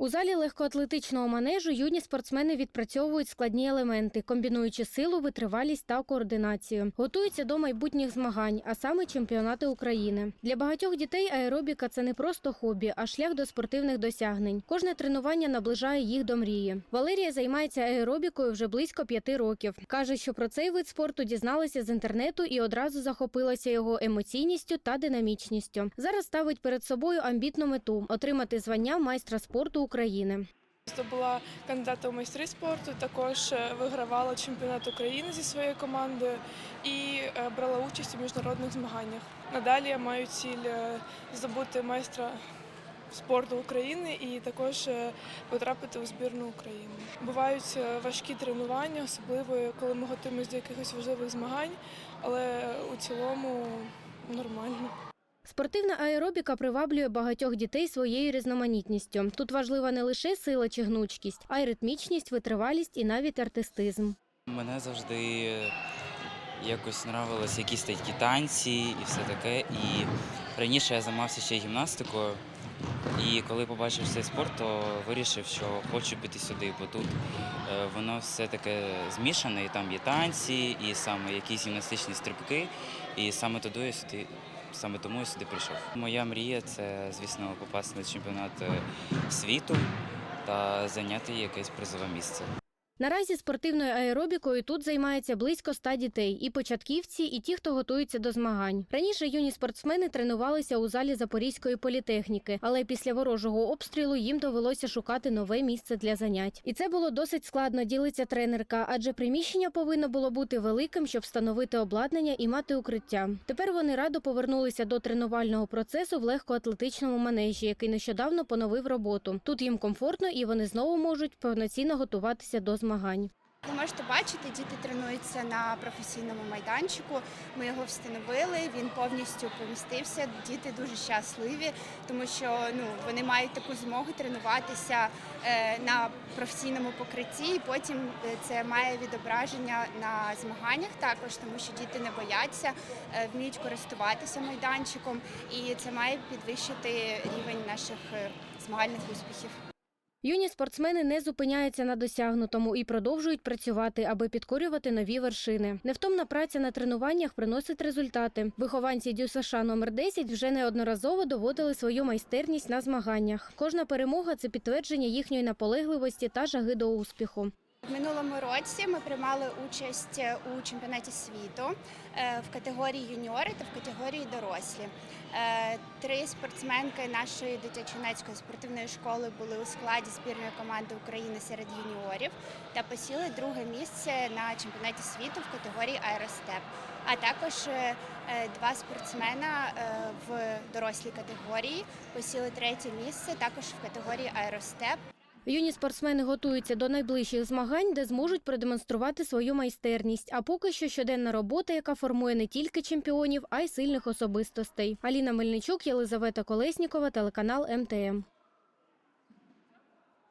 У залі легкоатлетичного манежу юні спортсмени відпрацьовують складні елементи, комбінуючи силу, витривалість та координацію. Готуються до майбутніх змагань, а саме чемпіонати України. Для багатьох дітей аеробіка це не просто хобі, а шлях до спортивних досягнень. Кожне тренування наближає їх до мрії. Валерія займається аеробікою вже близько п'яти років. каже, що про цей вид спорту дізналася з інтернету і одразу захопилася його емоційністю та динамічністю. Зараз ставить перед собою амбітну мету отримати звання майстра спорту України. Здобула кандидата у майстри спорту, також е, вигравала чемпіонат України зі своєю командою і е, брала участь у міжнародних змаганнях. Надалі я маю ціль е, здобути майстра спорту України і також потрапити у збірну України. Бувають важкі тренування, особливо коли ми готуємося до якихось важливих змагань, але у цілому. Спортивна аеробіка приваблює багатьох дітей своєю різноманітністю. Тут важлива не лише сила чи гнучкість, а й ритмічність, витривалість і навіть артистизм. Мене завжди якось нравились якісь такі танці і все таке. І раніше я займався ще гімнастикою. І коли побачив цей спорт, то вирішив, що хочу піти сюди, бо тут е, воно все таке змішане, і там є танці, і саме якісь гімнастичні стрибки. І саме туди я сюди, саме тому я сюди прийшов. Моя мрія це, звісно, попасти на чемпіонат е, світу та зайняти якесь призове місце. Наразі спортивною аеробікою тут займається близько ста дітей, і початківці, і ті, хто готується до змагань. Раніше юні спортсмени тренувалися у залі Запорізької політехніки, але після ворожого обстрілу їм довелося шукати нове місце для занять. І це було досить складно, ділиться тренерка, адже приміщення повинно було бути великим, щоб встановити обладнання і мати укриття. Тепер вони радо повернулися до тренувального процесу в легкоатлетичному манежі, який нещодавно поновив роботу. Тут їм комфортно і вони знову можуть повноцінно готуватися до змагань. Ви можете бачити, діти тренуються на професійному майданчику. Ми його встановили. Він повністю помістився. Діти дуже щасливі, тому що ну вони мають таку змогу тренуватися е, на професійному покритті. І потім е, це має відображення на змаганнях також, тому що діти не бояться, е, вміють користуватися майданчиком, і це має підвищити рівень наших змагальних успіхів. Юні спортсмени не зупиняються на досягнутому і продовжують працювати, аби підкорювати нові вершини. Невтомна праця на тренуваннях приносить результати. Вихованці Дю США номер 10 вже неодноразово доводили свою майстерність на змаганнях. Кожна перемога це підтвердження їхньої наполегливості та жаги до успіху. Минулому році ми приймали участь у чемпіонаті світу е, в категорії юніори та в категорії дорослі. Е, Три спортсменки нашої дитячо-юнацької спортивної школи були у складі збірної команди України серед юніорів та посіли друге місце на чемпіонаті світу в категорії аеростеп. А також е, е, два спортсмена е, в дорослій категорії посіли третє місце також в категорії аеростеп. Юні спортсмени готуються до найближчих змагань, де зможуть продемонструвати свою майстерність. А поки що щоденна робота, яка формує не тільки чемпіонів, а й сильних особистостей. Аліна Мельничук, Єлизавета Колеснікова, телеканал МТМ.